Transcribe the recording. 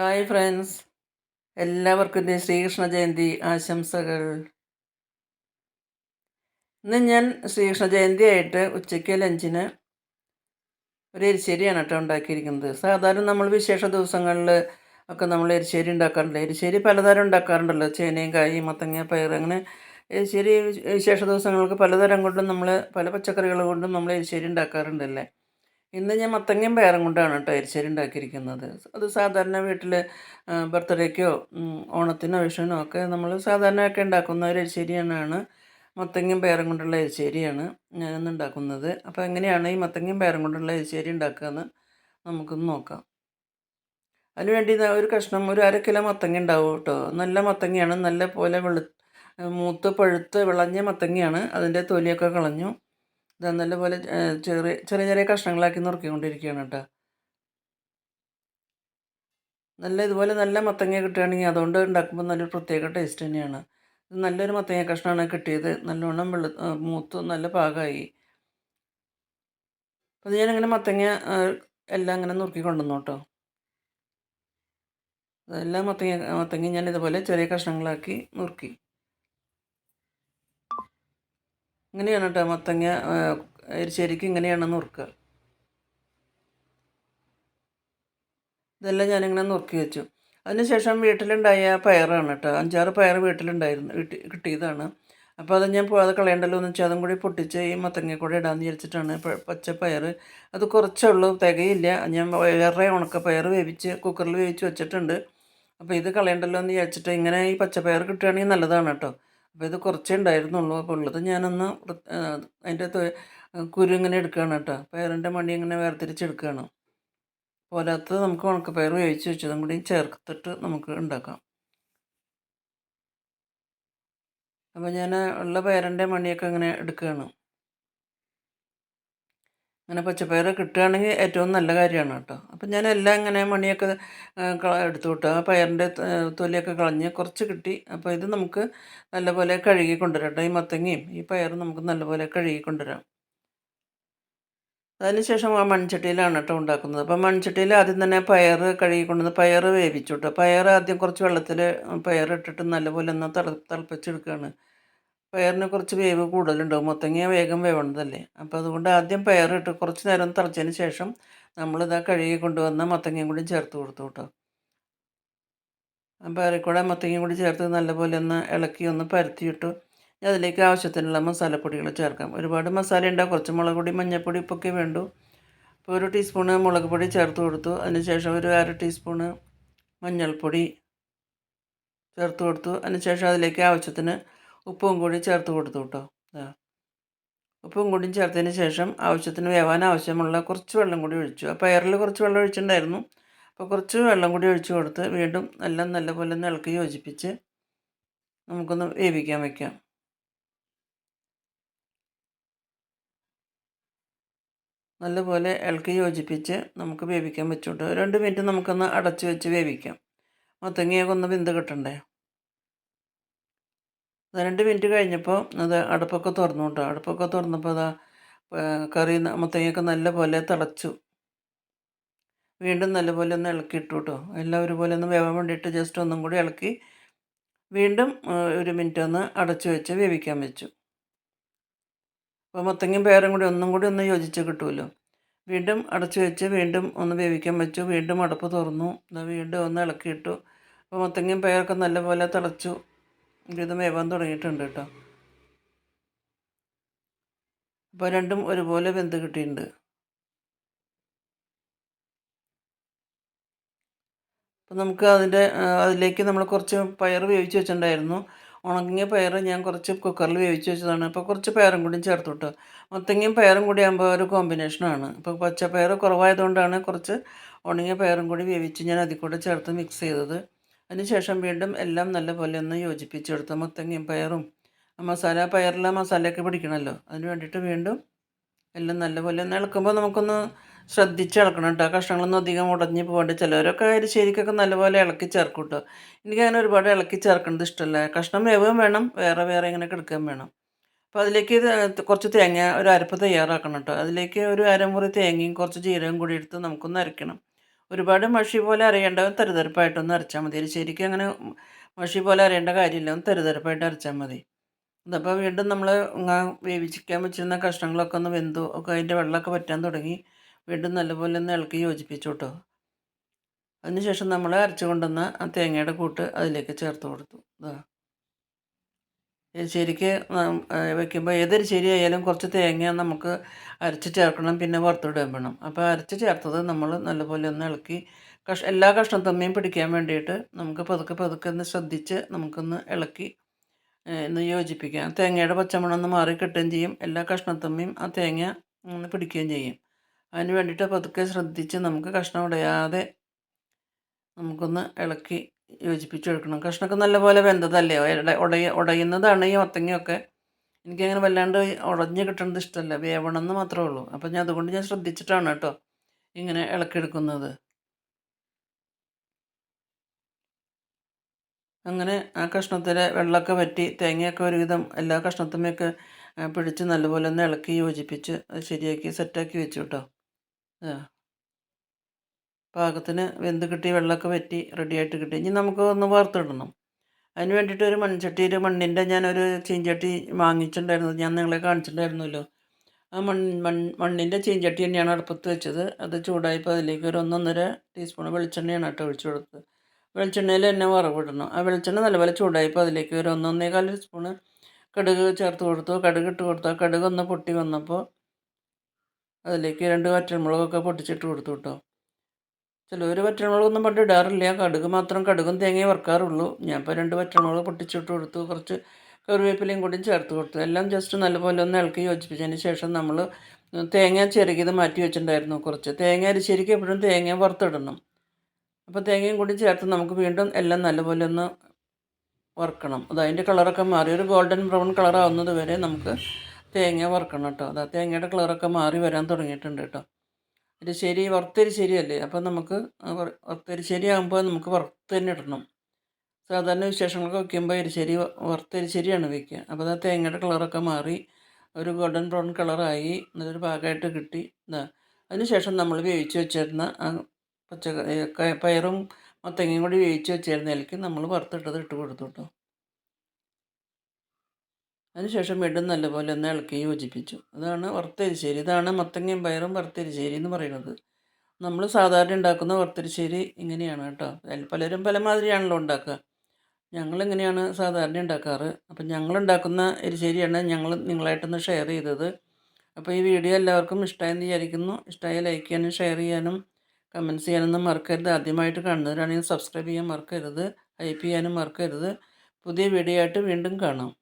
Hi friends എല്ലാവർക്കും എന്റെ ശ്രീകൃഷ്ണ ജയന്തി ആശംസകൾ. ഇന്ന് ഞാൻ ശ്രീകൃഷ്ണ ജയന്തി ആയിട്ട് ഉച്ചയ്ക്ക് ലഞ്ചിന് ഒരു എരിശ്ശേരിയാണ് കേട്ടോ ഉണ്ടാക്കിയിരിക്കുന്നത്. സാധാരണ നമ്മൾ വിശേഷ ദിവസങ്ങളിൽ ഒക്കെ നമ്മൾ എരിശ്ശേരി ഉണ്ടാക്കാറുണ്ട് എരിശ്ശേരി പലതരം ഉണ്ടാക്കാറുണ്ടല്ലോ. ചേനയും കായും മത്തങ്ങ പയർ അങ്ങനെ എരിശ്ശേരി വിശേഷ ദിവസങ്ങൾക്ക് പലതരം കൊണ്ടും നമ്മൾ പല പച്ചക്കറികൾ കൊണ്ടും നമ്മൾ എരിശ്ശേരി ഉണ്ടാക്കാറുണ്ടല്ലേ? ഇന്ന് ഞാൻ മത്തങ്ങയും പയറും കൊണ്ടാണ് കേട്ടോ എരിശ്ശേരി ഉണ്ടാക്കിയിരിക്കുന്നത്. അത് സാധാരണ വീട്ടിൽ ബർത്ത്ഡേക്കോ ഓണത്തിനോ വിഷുവിനോ ഒക്കെ നമ്മൾ സാധാരണയൊക്കെ ഉണ്ടാക്കുന്ന ഒരു എരിശ്ശേരിയാണ്. മത്തങ്ങയും പയറും കൊണ്ടുള്ള എരിശ്ശേരിയാണ് ഞാനിന്ന് ഉണ്ടാക്കുന്നത്. അപ്പോൾ എങ്ങനെയാണ് ഈ മത്തങ്ങയും പയറും കൊണ്ടുള്ള എരിശ്ശേരി ഉണ്ടാക്കുകയെന്ന് നമുക്കൊന്ന് നോക്കാം. അതിനുവേണ്ടി ഒരു കഷ്ണം ഒരു അര കിലോ മത്തങ്ങ ഉണ്ടാവും കേട്ടോ. നല്ല മത്തങ്ങയാണ് നല്ല പോലെ വെളു മൂത്ത് പഴുത്ത് വിളഞ്ഞ മത്തങ്ങയാണ്. അതിന്റെ തൊലിയൊക്കെ കളഞ്ഞു. ഇതാ നല്ല പോലെ ചെറിയ ചെറിയ ചെറിയ കഷ്ണങ്ങളാക്കി നുറുക്കിക്കൊണ്ടിരിക്കുകയാണ് കേട്ടോ. നല്ല ഇതുപോലെ നല്ല മത്തങ്ങ കിട്ടുകയാണെങ്കിൽ അതുകൊണ്ട് ഉണ്ടാക്കുമ്പോൾ നല്ലൊരു പ്രത്യേക ടേസ്റ്റ് തന്നെയാണ്. ഇത് നല്ലൊരു മത്തങ്ങ കഷ്ണമാണ് കിട്ടിയത്. നല്ലോണം വെള്ള മൂത്ത് നല്ല പാകമായി. അപ്പോൾ ഞാനിങ്ങനെ മത്തങ്ങ എല്ലാം ഇങ്ങനെ നുറുക്കി കൊണ്ടുവന്നു കേട്ടോ. എല്ലാം മത്തങ്ങ മത്തങ്ങ ഞാൻ ഇതുപോലെ ചെറിയ കഷ്ണങ്ങളാക്കി നുറുക്കി. ഇങ്ങനെയാണ് കേട്ടോ മത്തങ്ങ എരിശ്ശേരിക്ക് ഇങ്ങനെയാണ് നുറുക്കുക ഇതെല്ലാം ഞാനിങ്ങനെ നുറുക്കി വെച്ചു. അതിനുശേഷം വീട്ടിലുണ്ടായ പയറാണ് കേട്ടോ. അഞ്ചാറ് പയർ വീട്ടിലുണ്ടായിരുന്നു വീട്ടിൽ കിട്ടിയതാണ്. അപ്പോൾ അത് ഞാൻ അത് കളയണ്ടല്ലോ എന്ന് വെച്ചാൽ അതും കൂടി പൊട്ടിച്ച് ഈ മത്തങ്ങ കൂടെ ഇടാമെന്ന് വിചാരിച്ചിട്ടാണ് പച്ച പയർ അത് കുറച്ചേ ഉള്ളൂ തികയില്ല. ഞാൻ വേറെ ഉണക്ക ഉണക്കപ്പയർ വേവിച്ച് കുക്കറിൽ വേവിച്ച് വെച്ചിട്ടുണ്ട്. അപ്പോൾ ഇത് കളയണ്ടല്ലോ എന്ന് വിചാരിച്ചിട്ട് ഇങ്ങനെ ഈ പച്ചപ്പയർ കിട്ടുകയാണെങ്കിൽ നല്ലതാണ് കേട്ടോ. അപ്പോൾ ഇത് കുറച്ചേ ഉണ്ടായിരുന്നുള്ളൂ. അപ്പോൾ ഉള്ളത് ഞാനൊന്ന് അതിന്റെ കുരു ഇങ്ങനെ എടുക്കുകയാണ് കേട്ടോ. പയറിന്റെ മണി ഇങ്ങനെ വേർതിരിച്ചെടുക്കുകയാണ് പോരാത്തത് നമുക്ക് ഉണക്കപ്പയർ വേവിച്ച് വെച്ചതും കൂടി ചേർത്തിട്ട് നമുക്ക് ഉണ്ടാക്കാം. അപ്പോൾ ഞാൻ ഉള്ള പയറിന്റെ മണിയൊക്കെ ഇങ്ങനെ എടുക്കുകയാണ് അങ്ങനെ പച്ചപ്പയർ കിട്ടുകയാണെങ്കിൽ ഏറ്റവും നല്ല കാര്യമാണ് കേട്ടോ. അപ്പം ഞാൻ എല്ലാം ഇങ്ങനെ മണിയൊക്കെ എടുത്തു വിട്ടു. ആ പയറിന്റെ തൊലിയൊക്കെ കളഞ്ഞ് കുറച്ച് കിട്ടി. അപ്പോൾ ഇത് നമുക്ക് നല്ലപോലെ കഴുകി കൊണ്ടുവരാം കേട്ടോ. ഈ മത്തങ്ങയും ഈ പയറും നമുക്ക് നല്ലപോലെ കഴുകി കൊണ്ടുവരാം. അതിനുശേഷം ആ മൺചട്ടിയിലാണ് കേട്ടോ ഉണ്ടാക്കുന്നത്. അപ്പോൾ മൺചട്ടിയിൽ ആദ്യം തന്നെ പയർ കഴുകി കൊണ്ടുവന്ന് പയർ വേവിച്ചു കേട്ടോ. പയർ ആദ്യം കുറച്ച് വെള്ളത്തിൽ പയർ ഇട്ടിട്ട് നല്ലപോലെ ഒന്ന് തിള തിളപ്പിച്ചെടുക്കുകയാണ്. പയറിന് കുറച്ച് വേവ് കൂടുതലുണ്ടാവും മൊത്തങ്ങ വേഗം വേവണതല്ലേ? അപ്പോൾ അതുകൊണ്ട് ആദ്യം പയറിട്ട് കുറച്ച് നേരം തിളച്ചതിന് ശേഷം നമ്മളിതാ കഴുകി കൊണ്ടുവന്ന മത്തങ്ങയും കൂടി ചേർത്ത് കൊടുത്തു കേട്ടോ. പയറിൽ കൂടെ മത്തങ്ങയും കൂടി ചേർത്ത് നല്ലപോലെ ഒന്ന് ഇളക്കി ഒന്ന് പരത്തിയിട്ടു അതിലേക്ക് ആവശ്യത്തിനുള്ള മസാലപ്പൊടികൾ ചേർക്കാം. ഒരുപാട് മസാല ഉണ്ടാവും കുറച്ച് മുളക് പൊടി മഞ്ഞൾപ്പൊടി ഇപ്പൊക്കെ വേണ്ടു. അപ്പോൾ ഒരു ടീസ്പൂണ് മുളക് പൊടി ചേർത്ത് കൊടുത്തു. അതിനുശേഷം ഒരു അര ടീസ്പൂണ് മഞ്ഞൾപ്പൊടി ചേർത്ത് കൊടുത്തു. അതിനുശേഷം അതിലേക്ക് ആവശ്യത്തിന് ഉപ്പും കൂടി ചേർത്ത് കൊടുത്തു കേട്ടോ ഉപ്പും കൂടി ചേർത്തതിന് ശേഷം ആവശ്യത്തിന് വേവാൻ ആവശ്യമുള്ള കുറച്ച് വെള്ളം കൂടി ഒഴിച്ചു. ആ പയറിൽ കുറച്ച് വെള്ളം ഒഴിച്ചിട്ടുണ്ടായിരുന്നു. അപ്പോൾ കുറച്ച് വെള്ളം കൂടി ഒഴിച്ചു കൊടുത്ത് വീണ്ടും നല്ല നല്ലപോലെ ഒന്ന് ഇളക്കി യോജിപ്പിച്ച് നമുക്കൊന്ന് വേവിക്കാൻ വയ്ക്കാം നല്ലപോലെ ഇളക്കി യോജിപ്പിച്ച് നമുക്ക് വേവിക്കാൻ വെച്ചോട്ട് രണ്ട് മിനിറ്റ് നമുക്കൊന്ന് അടച്ചു വെച്ച് വേവിക്കാം. മത്തങ്ങയൊക്കെ ഒന്ന് ബിന്ദു കിട്ടണ്ടേ? രണ്ട് മിനിറ്റ് കഴിഞ്ഞപ്പോൾ അത് അടുപ്പൊക്കെ തുറന്നു കേട്ടോ. അടുപ്പൊക്കെ തുറന്നപ്പോൾ അതാ കറി മൊത്തങ്ങയൊക്കെ നല്ല പോലെ തിളച്ചു. വീണ്ടും നല്ലപോലെ ഒന്ന് ഇളക്കി ഇട്ടു കേട്ടോ. എല്ലാം ഒരുപോലെ ഒന്ന് വേവാൻ വേണ്ടിയിട്ട് ജസ്റ്റ് ഒന്നും കൂടി ഇളക്കി വീണ്ടും ഒരു മിനിറ്റ് ഒന്ന് അടച്ചു വെച്ച് വേവിക്കാൻ വെച്ചു. അപ്പോൾ മത്തങ്ങയും പേരും കൂടി ഒന്നും കൂടി ഒന്ന് യോജിച്ച് കിട്ടുമല്ലോ. വീണ്ടും അടച്ചു വെച്ച് വീണ്ടും ഒന്ന് വേവിക്കാൻ വെച്ചു. വീണ്ടും അടപ്പ് തുറന്നു. വീണ്ടും ഒന്ന് ഇളക്കിയിട്ടു അപ്പോൾ മത്തങ്ങയും പേരൊക്കെ നല്ലപോലെ തിളച്ചു. ഇത് വേവാൻ തുടങ്ങിയിട്ടുണ്ട് കേട്ടോ. അപ്പോൾ രണ്ടും ഒരുപോലെ വെന്ത് കിട്ടിയിട്ടുണ്ട്. അപ്പോൾ നമുക്ക് അതിന്റെ അതിലേക്ക് നമ്മൾ കുറച്ച് പയർ വേവിച്ച് വെച്ചിട്ടുണ്ടായിരുന്നു. ഉണങ്ങിയ പയർ ഞാൻ കുറച്ച് കുക്കറിൽ വേവിച്ച് വെച്ചതാണ്. അപ്പോൾ കുറച്ച് പയറും കൂടി ചേർത്ത് വിട്ടു മത്തങ്ങയും പയറും കൂടി ആകുമ്പോൾ ഒരു കോമ്പിനേഷനാണ് ഇപ്പോൾ പച്ചപ്പയർ കുറവായതുകൊണ്ടാണ് കുറച്ച് ഉണങ്ങിയ പയറും കൂടി വേവിച്ച് ഞാൻ അതിൽ കൂടെ ചേർത്ത് മിക്സ് ചെയ്തത്. അതിനുശേഷം വീണ്ടും എല്ലാം നല്ലപോലെ ഒന്ന് യോജിപ്പിച്ചെടുത്ത് മുത്തങ്ങയും പയറും. മസാല പയറിലെ മസാലയൊക്കെ പിടിക്കണമല്ലോ അതിന് വേണ്ടിയിട്ട് വീണ്ടും എല്ലാം നല്ലപോലെ ഒന്ന് ഇളക്കുമ്പോൾ നമുക്കൊന്ന് ശ്രദ്ധിച്ച് ഇളക്കണം കേട്ടോ കഷ്ണങ്ങളൊന്നും അധികം ഉടഞ്ഞ് പോകേണ്ട ചിലവരൊക്കെ ശരിക്കൊക്കെ നല്ലപോലെ ഇളക്കി ചേർക്കും കേട്ടോ എനിക്ക് അങ്ങനെ ഒരുപാട് ഇളക്കി ചേർക്കേണ്ടത് ഇഷ്ടമല്ല. കഷ്ണം വേവും വേണം വേറെ വേറെ ഇങ്ങനെ കിടക്കാൻ വേണം. അപ്പോൾ അതിലേക്ക് കുറച്ച് തേങ്ങ ഒരു അരപ്പ് തയ്യാറാക്കണം കേട്ടോ അതിലേക്ക് ഒരു അരമുറി തേങ്ങയും കുറച്ച് ജീരകം കൂടി എടുത്ത് നമുക്കൊന്ന് അരയ്ക്കണം. ഒരുപാട് മഷി പോലെ അറിയേണ്ടവൻ തരുതരപ്പായിട്ടൊന്ന് അരച്ചാൽ മതി. ശരിക്കും അങ്ങനെ മഷി പോലെ അറിയേണ്ട കാര്യമില്ല. ഒന്ന് തെരുതെരുപ്പായിട്ട് അരച്ചാൽ മതി. അതപ്പോൾ വീണ്ടും നമ്മൾ വേവിച്ചിക്കാൻ വെച്ചിരുന്ന കഷ്ണങ്ങളൊക്കെ ഒന്ന് വെന്തു ഒക്കെ അതിന്റെ വെള്ളമൊക്കെ പറ്റാൻ തുടങ്ങി വീണ്ടും നല്ലപോലെ ഒന്ന് ഇളക്കി യോജിപ്പിച്ചു കേട്ടോ അതിനുശേഷം നമ്മൾ അരച്ചു കൊണ്ടുവന്ന ആ തേങ്ങയുടെ കൂട്ട് അതിലേക്ക് ചേർത്ത് കൊടുത്തു. ഇതാ എരിശ്ശേരിക്ക് വെക്കുമ്പോൾ ഏതൊരു ശരിയായാലും കുറച്ച് തേങ്ങ നമുക്ക് അരച്ച് ചേർക്കണം പിന്നെ വറുത്തിടുകയും വേണം അപ്പോൾ അരച്ച് ചേർത്തത് നമ്മൾ നല്ലപോലെ ഒന്ന് ഇളക്കി കഷ എല്ലാ കഷ്ണത്തമ്മയും പിടിക്കാൻ വേണ്ടിയിട്ട് നമുക്ക് പതുക്കെ പതുക്കെ ഒന്ന് ശ്രദ്ധിച്ച് നമുക്കൊന്ന് ഇളക്കി ഒന്ന് യോജിപ്പിക്കാം. തേങ്ങയുടെ പച്ചമണം ഒന്ന് മാറി കിട്ടുകയും ചെയ്യും. എല്ലാ കഷ്ണത്തമ്മയും ആ തേങ്ങ ഒന്ന് പിടിക്കുകയും ചെയ്യും. അതിന് വേണ്ടിയിട്ട് പതുക്കെ ശ്രദ്ധിച്ച് നമുക്ക് കഷ്ണം ഉടയാതെ നമുക്കൊന്ന് ഇളക്കി യോജിപ്പിച്ചെടുക്കണം. കഷ്ണമൊക്കെ നല്ലപോലെ വെന്തതല്ലേ? ഉടയ ഉടയുന്നതാണ് ഈ മത്തങ്ങയൊക്കെ എനിക്കങ്ങനെ വല്ലാണ്ട് ഉടഞ്ഞ് കിട്ടുന്നത് ഇഷ്ടമല്ല വേവണം എന്ന് മാത്രമേ ഉള്ളൂ. അപ്പം ഞാൻ അതുകൊണ്ട് ഞാൻ ശ്രദ്ധിച്ചിട്ടാണ് കേട്ടോ ഇങ്ങനെ ഇളക്കിയെടുക്കുന്നത്. അങ്ങനെ ആ കഷ്ണത്തിൽ വെള്ളമൊക്കെ വറ്റി തേങ്ങയൊക്കെ ഒരുവിധം എല്ലാ കഷ്ണത്തുമ്മയൊക്കെ പിടിച്ച് നല്ലപോലെ ഒന്ന് ഇളക്കി യോജിപ്പിച്ച് അത് ശരിയാക്കി സെറ്റാക്കി വെച്ചു കേട്ടോ. ആ. പാകത്തിന് വെന്ത് കിട്ടി വെള്ളമൊക്കെ വറ്റി റെഡിയായിട്ട് കിട്ടി. ഇനി നമുക്ക് ഒന്ന് വറുത്തിടണം. അതിന് വേണ്ടിയിട്ട് ഒരു മൺചട്ടിയിൽ മണ്ണിന്റെ ഞാനൊരു ചീഞ്ചട്ടി വാങ്ങിച്ചിട്ടുണ്ടായിരുന്നു. ഞാൻ നിങ്ങളെ കാണിച്ചിട്ടുണ്ടായിരുന്നല്ലോ. ആ മൺ മൺ മണ്ണിന്റെ ചീഞ്ചട്ടി തന്നെയാണ് അടുപ്പത്ത് വെച്ചത്. അത് ചൂടായപ്പോൾ അതിലേക്ക് ഒരു ഒന്നൊന്നര ടീസ്പൂൺ വെളിച്ചെണ്ണയാണ് കേട്ടോ ഒഴിച്ചു കൊടുത്തത്. വെളിച്ചെണ്ണയിൽ തന്നെ വറവിടണം. ആ വെളിച്ചെണ്ണ നല്ലപോലെ ചൂടായപ്പോൾ അതിലേക്ക് ഒരു ഒന്നൊന്നേകാൽ സ്പൂണ് കടുക് ചേർത്ത് കൊടുത്തു. കടുക് ഇട്ട് കൊടുത്തു. കടുക് ഒന്ന് പൊട്ടി വന്നപ്പോൾ അതിലേക്ക് രണ്ട് വറ്റൽമുളകൊക്കെ പൊട്ടിച്ചിട്ട് കൊടുത്തു കേട്ടോ. ചിലവർ വറ്റൽമുളകൊന്നും പണ്ട് ഇടാറില്ല. കടുക് മാത്രം കടുകും തേങ്ങയും വറുക്കാറുള്ളൂ. ഞാൻ ഇപ്പോൾ രണ്ട് വറ്റൽമുളക് പൊട്ടിച്ചിട്ട് കൊടുത്തു. കുറച്ച് കറിവേപ്പിലയും കൂടി ചേർത്ത് കൊടുത്തു. എല്ലാം ജസ്റ്റ് നല്ലപോലെ ഒന്ന് ഇളക്കി യോജിപ്പിച്ചതിന് ശേഷം നമ്മൾ തേങ്ങ ചെറുകിയത് മാറ്റി വെച്ചിട്ടുണ്ടായിരുന്നു കുറച്ച്. തേങ്ങ അരിശരിക്കും എപ്പോഴും തേങ്ങ വറുത്തിടണം. അപ്പോൾ തേങ്ങയും കൂടി ചേർത്ത് നമുക്ക് വീണ്ടും എല്ലാം നല്ലപോലെ ഒന്ന് വറുക്കണം. അത് അതിന്റെ കളറൊക്കെ മാറി. ഒരു ഗോൾഡൻ ബ്രൗൺ കളർ ആവുന്നത് വരെ നമുക്ക് തേങ്ങ വറുക്കണം കേട്ടോ. അതാ തേങ്ങയുടെ കളറൊക്കെ മാറി വരാൻ തുടങ്ങിയിട്ടുണ്ട് കേട്ടോ. എരിശ്ശേരി ശരിയല്ലേ? അപ്പം നമുക്ക് വറുത്തൊരു ശരിയാകുമ്പോൾ നമുക്ക് വറുത്ത് തന്നെ ഇടണം. സാധാരണ വിശേഷങ്ങളൊക്കെ വയ്ക്കുമ്പോൾ എരിശ്ശേരി ശരിയാണ് വയ്ക്കുക അപ്പോൾ അത് തേങ്ങയുടെ കളറൊക്കെ മാറി ഒരു ഗോൾഡൻ ബ്രൗൺ കളറായി നല്ലൊരു ഭാഗമായിട്ട് കിട്ടി. അതിനുശേഷം നമ്മൾ വേവിച്ച് വെച്ചിരുന്ന ആ പച്ചക്കറി പയറും മത്തങ്ങയും കൂടി വേവിച്ച് വെച്ചിരുന്നതിലേക്ക് നമ്മൾ വറുത്തിട്ടത് ഇട്ട് കൊടുത്തു കേട്ടോ. അതിനുശേഷം വീണ്ടും നല്ലപോലെ ഒന്ന് ഇളക്കി യോജിപ്പിച്ചു. അതാണ് വറുത്തരിശ്ശേരി. ഇതാണ് മത്തങ്ങയും പയറും വറുത്തരിശ്ശേരി എന്ന് പറയുന്നത്. നമ്മൾ സാധാരണ ഉണ്ടാക്കുന്ന വറുത്തരിശ്ശേരി ഇങ്ങനെയാണ് കേട്ടോ. പലരും പല മാതിരിയാണല്ലോ ഉണ്ടാക്കുക. ഞങ്ങളിങ്ങനെയാണ് സാധാരണ ഉണ്ടാക്കാറ്. അപ്പം ഞങ്ങളുണ്ടാക്കുന്ന എരിശ്ശേരിയാണ് ഞങ്ങൾ നിങ്ങളായിട്ടൊന്ന് ഷെയർ ചെയ്തത്. അപ്പോൾ ഈ വീഡിയോ എല്ലാവർക്കും ഇഷ്ടമായെന്ന് വിചാരിക്കുന്നു. ഇഷ്ടമായ ലൈക്ക് ചെയ്യാനും ഷെയർ ചെയ്യാനും കമന്റ്സ് ചെയ്യാനൊന്നും മറക്കരുത്. ആദ്യമായിട്ട് കാണുന്നവരാണെങ്കിൽ സബ്സ്ക്രൈബ് ചെയ്യാൻ മറക്കരുത്. ഹൈപ്പ് ചെയ്യാനും മറക്കരുത്. പുതിയ വീഡിയോ ആയിട്ട് വീണ്ടും കാണാം.